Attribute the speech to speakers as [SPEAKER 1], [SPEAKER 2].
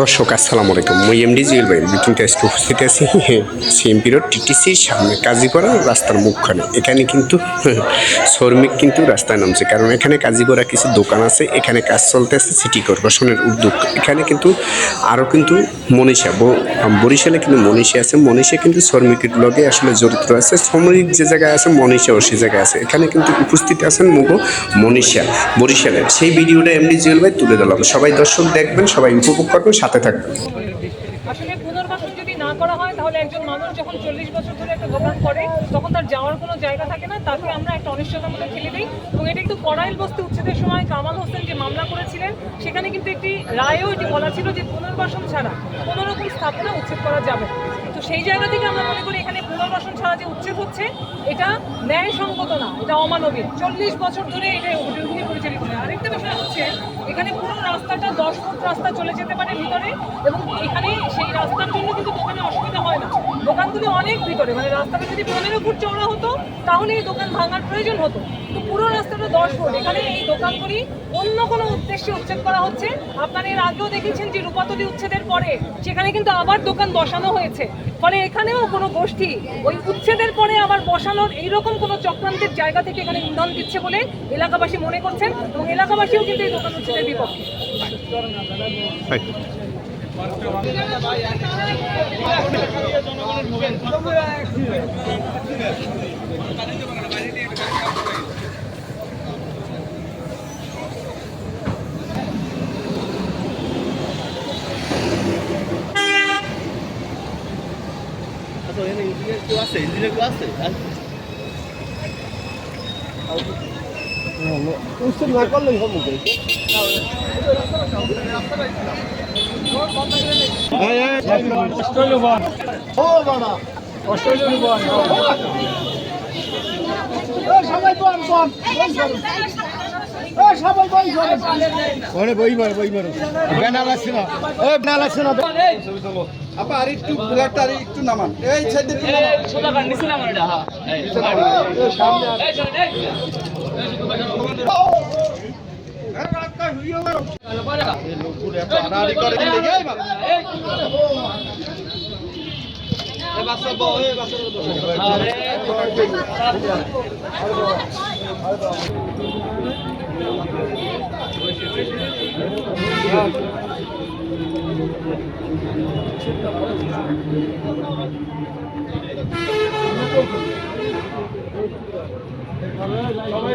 [SPEAKER 1] দর্শক, আসসালামু আলাইকুম। মুই এমডি জুয়েল ভাই মিটিং টেস্ট উপস্থিত আছি। সিএমপি রোড টিটিসির সামনে কাজীপাড়া রাস্তার মুখখানে। এখানে কিন্তু শ্রমিক কিন্তু রাস্তায় নামছে। কারণ এখানে কাজীপাড়া কিছু দোকান আছে, এখানে কাজ চলতেছে সিটি কর্পোরেশনের উদ্যোগ। এখানে কিন্তু আরও কিন্তু মনীষা বরিশালে কিন্তু মনীষা আছে। মনীষা কিন্তু শ্রমিকের লগে আসলে জড়িত আছে। শ্রমিক যে জায়গায় আছে, মনীষাও সে জায়গায় আছে। এখানে কিন্তু উপস্থিত আছেন মুগো মনীষা, বরিশালের। সেই ভিডিওটা এমডি জুয়েল ভাই তুলে দিলাম সবাই দর্শক দেখবেন, সবাই উপভোগ করবেন সাথে থাকবেন
[SPEAKER 2] আসলে পুনর্বাসন যদি না করা হয়, তাহলে একজন মানুষ যখন চল্লিশ বছর ধরে একটা করে, তখন তার যাওয়ার কোনো জায়গা থাকে না আমরা একটা এবং এটা উচ্ছেদের সময় কামাল হোসেন যে মামলা করেছিলেন, সেখানে কিন্তু একটি রায়েও এটি বলা ছিল যে পুনর্বাসন ছাড়া স্থাপনা উচ্ছেদ করা যাবে তো সেই জায়গা থেকে আমরা মনে করি এখানে পুনর্বাসন ছাড়া যে উচ্ছেদ হচ্ছে, এটা ন্যায়সঙ্গত না, এটা অমানবিক। চল্লিশ বছর ধরে এটা পরিচালিত আরেকটা বিষয় হচ্ছে এখানে পুরো রাস্তাটা দশ ফুট রাস্তা চলে যেতে পারে ভিতরে, এবং এখানে সেই রাস্তার জন্য কিন্তু দোকানে দোকানগুলি অনেক ভিতরে মানে রাস্তাটা যদি পনেরো ফুট চওড়া হতো, তাহলে এই দোকান ভাঙার প্রয়োজন হতো। তো পুরো রাস্তাটা দশ ফুট। এখানে এই দোকানগুলি অন্য কোনো উদ্দেশ্যে উচ্ছেদ করা হচ্ছে। আপনারা এর আগেও দেখেছেন যে রূপাতলি উচ্ছেদের পরে সেখানে কিন্তু আবার দোকান বসানো হয়েছে। ফলে এখানেও কোনো গোষ্ঠী ওই উচ্ছেদের পরে আবার বসানোর এইরকম কোনো চক্রান্তের জায়গা থেকে এখানে ইন্ধন দিচ্ছে বলে এলাকাবাসী মনে করছেন এবং এলাকাবাসীও কিন্তু এই দোকান উচ্ছেদের বিপক্ষে।
[SPEAKER 3] ইঞ্জিনিয়ার কেউ আছে ইঞ্জিনিয়ার কেউ আছে না করলেই হবে বই
[SPEAKER 4] আর একটু আর একটু নামান এই সাইডে নামান। আড়াআড়ি করে কি লেগে? এই বাবা। এই বাচ্চা বউ, এই সবাই